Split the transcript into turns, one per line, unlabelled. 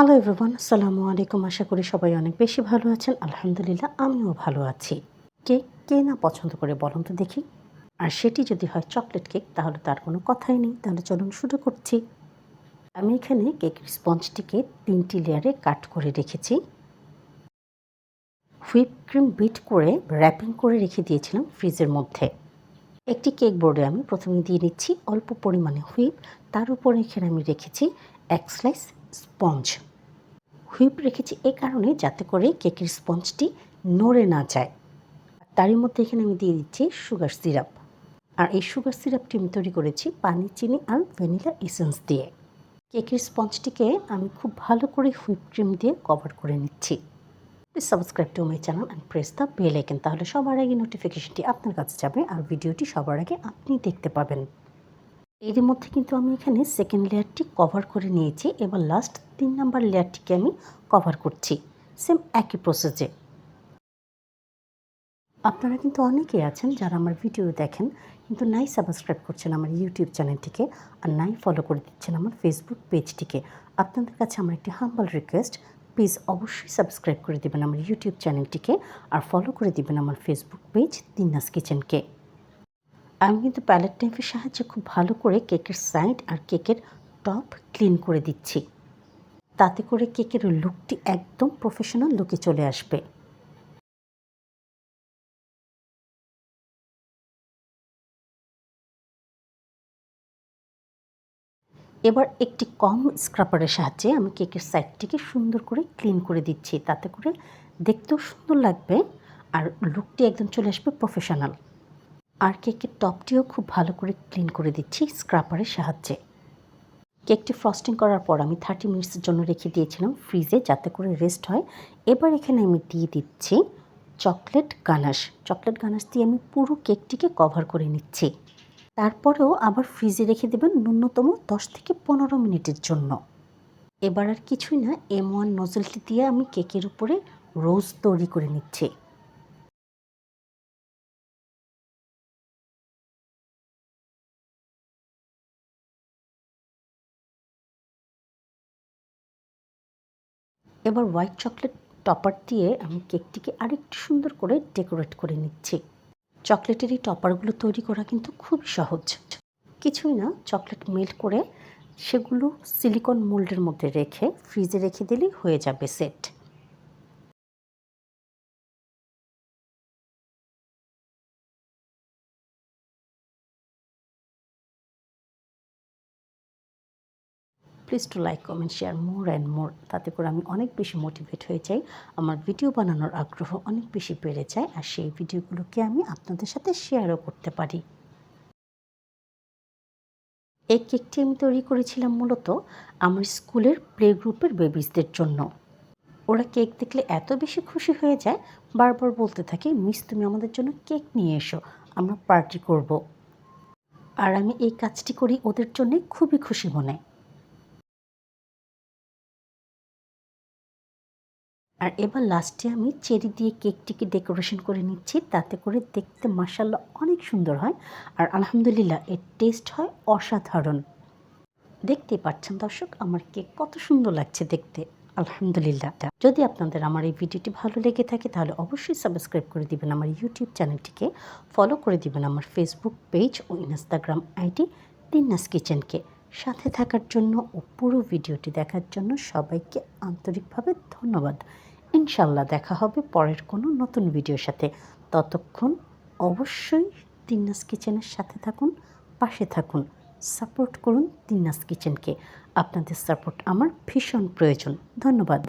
Hello everyone আসসালামু আলাইকুম আশা করি সবাই অনেক বেশি ভালো আছেন। আলহামদুলিল্লাহ, আমিও ভালো আছি। কেক কে না পছন্দ করে বলুন তো দেখি। আর সেটি যদি হয় চকলেট কেক তাহলে তার কোনো কথাই নেই। তাহলে চলুন শুরু করছি। আমি এখানে কেকের স্পঞ্জটিকে তিনটি লেয়ারে কাট করে রেখেছি। হুইপ ক্রিম বিট করে র্যাপিং করে রেখে দিয়েছিলাম ফ্রিজের মধ্যে। একটি কেক বোর্ডে আমি প্রথমে দিয়ে নিচ্ছি অল্প পরিমাণে হুইপ তার উপরে এখানে আমি রেখেছি এক স্লাইস স্পঞ্জ হুইপ রেখেছি এ কারণে যাতে করে কেকের স্পঞ্জটি নড়ে না যায়। তারই মধ্যে এখানে আমি দিয়ে দিচ্ছি সুগার সিরাপ। আর এই সুগার সিরাপটি আমি তৈরি করেছি পানি, চিনি আর ভ্যানিলা এসেন্স দিয়ে। কেকের স্পঞ্জটিকে আমি খুব ভালো করে হুইপ ক্রিম দিয়ে কভার করে নিচ্ছি। Please subscribe to my channel and press the bell icon, তাহলে সবার আগে নোটিফিকেশনটি আপনার কাছে যাবে আর ভিডিওটি সবার আগে আপনি দেখতে পাবেন। এর মধ্যে কিন্তু আমি এখানে সেকেন্ড লেয়ারটি কভার করে নিয়েছি, এবার লাস্ট তিন নাম্বার লেয়ারটিকে আমি কভার করছি সেম একই প্রসেসে আপনারা কিন্তু অনেকেই আছেন যারা আমার ভিডিও দেখেন, কিন্তু নাই সাবস্ক্রাইব করছেন আমার ইউটিউব চ্যানেলটিকে আর নাই ফলো করে দিচ্ছেন আমার ফেসবুক পেজটিকে আপনাদের কাছে আমার একটি হাম্বল রিকোয়েস্ট প্লিজ অবশ্যই সাবস্ক্রাইব করে দেবেন আমার ইউটিউব চ্যানেলটিকে আর ফলো করে দিবেন আমার ফেসবুক পেজ দিনাস কিচেনকে আমি কিন্তু প্যালেট টাইপের সাহায্যে খুব ভালো করে কেকের সাইড আর কেকের টপ ক্লিন করে দিচ্ছি। তাতে করে কেকের লুকটি একদম প্রফেশনাল লুকে চলে আসবে। এবার একটি কম স্ক্রাপারের সাহায্যে আমি কেকের সাইডটিকে সুন্দর করে ক্লিন করে দিচ্ছি। তাতে করে দেখতেও সুন্দর লাগবে আর লুকটি একদম চলে আসবে প্রফেশনাল। আর কেকের টপটিও খুব ভালো করে ক্লিন করে দিচ্ছি স্ক্রাপারের সাহায্যে। কেকটি ফ্রস্টিং করার পর আমি থার্টি মিনিটসের জন্য রেখে দিয়েছিলাম ফ্রিজে যাতে করে রেস্ট হয়। এবার এখানে আমি দিয়ে দিচ্ছি চকলেট গানাশ। চকলেট গানাশ দিয়ে আমি পুরো কেকটিকে কভার করে নিচ্ছি। তারপরেও আবার ফ্রিজে রেখে দেবেন ন্যূনতম দশ থেকে পনেরো মিনিটের জন্য। এবার আর কিছুই না এম ওয়ান নজলটি দিয়ে আমি কেকের উপরে রোজ তৈরি করে নিচ্ছি। এবার হোয়াইট চকলেট টপার দিয়ে আমি কেকটিকে আরেকটু সুন্দর করে ডেকোরেট করে নিচ্ছি। চকলেটের এই টপারগুলো তৈরি করা কিন্তু খুব সহজ। কিছুই না, চকলেট মেল্ট করে সেগুলো সিলিকন মোল্ডের মধ্যে রেখে ফ্রিজে রেখে দিলেই হয়ে যাবে set. Please to like comment share more and more তাতে করে আমি অনেক বেশি মোটিভেট হয়ে যাই। আমার ভিডিও বানানোর আগ্রহ অনেক বেশি বেড়ে যায় আর সেই ভিডিওগুলোকে আমি আপনাদের সাথে শেয়ারও করতে পারি। এই কেকটি আমি তৈরি করেছিলাম মূলত আমার স্কুলের প্লে গ্রুপের বেবিসদের জন্য। ওরা কেক দেখলে এত বেশি খুশি হয়ে যায়, বারবার বলতে থাকে, মিস, তুমি আমাদের জন্য কেক নিয়ে এসো, আমরা পার্টি করব। আর আমি এই কাজটি করি ওদের জন্যে খুবই খুশি মনে। আর এবার লাস্টে আমি চেরি দিয়ে কেকটিকে ডেকোরেশন করে নিচ্ছি, তাতে করে দেখতে মাসাল্লাহ অনেক সুন্দর হয় আর আলহামদুলিল্লাহ এর টেস্ট হয় অসাধারণ। দেখতে পাচ্ছেন দর্শক, আমার কেক কত সুন্দর লাগছে দেখতে আলহামদুলিল্লাহ যদি আপনাদের আমার এই ভিডিওটি ভালো লেগে থাকে, তাহলে অবশ্যই সাবস্ক্রাইব করে দিবেন আমার ইউটিউব চ্যানেলটিকে ফলো করে দিবেন আমার ফেসবুক পেজ ও ইনস্টাগ্রাম আইডি তিন্নাস কিচেনকে। সাথে থাকার জন্য ও পুরো ভিডিওটি দেখার জন্য সবাইকে আন্তরিকভাবে ধন্যবাদ। ইনশাল্লাহ দেখা হবে পরের কোনো নতুন ভিডিওর সাথে। ততক্ষণ অবশ্যই তিন্নাস কিচেনের সাথে থাকুন, পাশে থাকুন। সাপোর্ট করুন তিন্নাস কিচেনকে। আপনাদের সাপোর্ট আমার ভীষণ প্রয়োজন। ধন্যবাদ।